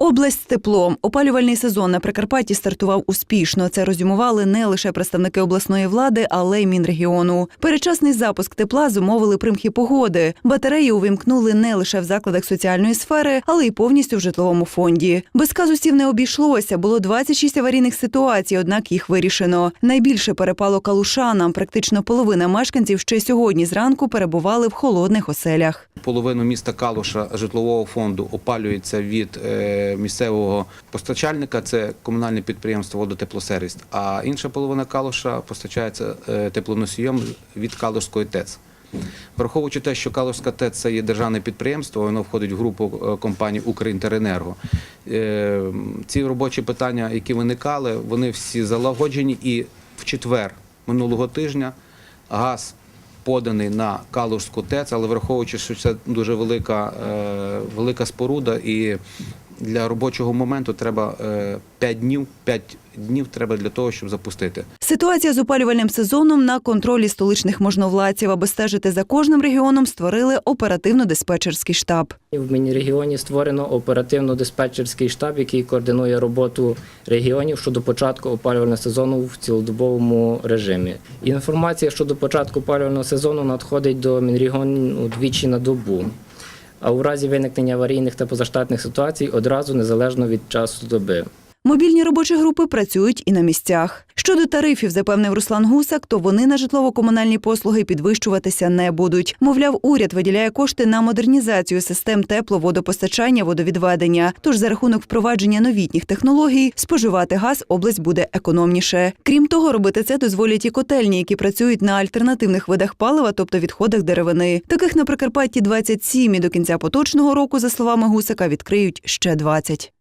Область з теплом. Опалювальний сезон на Прикарпатті стартував успішно. Це розюмували не лише представники обласної влади, але й Мінрегіону. Передчасний запуск тепла зумовили примхи погоди. Батареї увімкнули не лише в закладах соціальної сфери, але й повністю в житловому фонді. Без казусів не обійшлося. Було 26 аварійних ситуацій, однак їх вирішено. Найбільше перепало калушанам. Практично половина мешканців ще сьогодні зранку перебували в холодних оселях. Половину міста Калуша житлового фонду опалюється від е, місцевого постачальника, це комунальне підприємство Водотеплосервіс, а інша половина Калуша постачається е, теплоносієм від Калушської ТЕЦ. Враховуючи те, що Калушська ТЕЦ це є державне підприємство, воно входить в групу е, компаній «Укрінтеренерго». Е, Ці робочі питання, які виникали, вони всі залагоджені і в четвер минулого тижня газ поданий на Калужську ТЕЦ, але враховуючи, що це дуже велика, велика споруда і для робочого моменту треба 5 днів, 5 днів треба для того, щоб запустити. Ситуація з опалювальним сезоном на контролі столичних можновладців, аби стежити за кожним регіоном, створили оперативно-диспетчерський штаб. В міні-регіоні створено оперативно-диспетчерський штаб, який координує роботу регіонів щодо початку опалювального сезону в цілодобовому режимі. Інформація щодо початку опалювального сезону надходить до Мінрегіону двічі на добу. А у разі виникнення аварійних та позаштатних ситуацій одразу незалежно від часу доби. Мобільні робочі групи працюють і на місцях. Щодо тарифів, запевнив Руслан Гусак, то вони на житлово-комунальні послуги підвищуватися не будуть. Мовляв, уряд виділяє кошти на модернізацію систем тепло-водопостачання, водовідведення. Тож за рахунок впровадження новітніх технологій споживати газ область буде економніше. Крім того, робити це дозволять і котельні, які працюють на альтернативних видах палива, тобто відходах деревини. Таких на Прикарпатті 27 і до кінця поточного року, за словами Гусака, відкриють ще 20.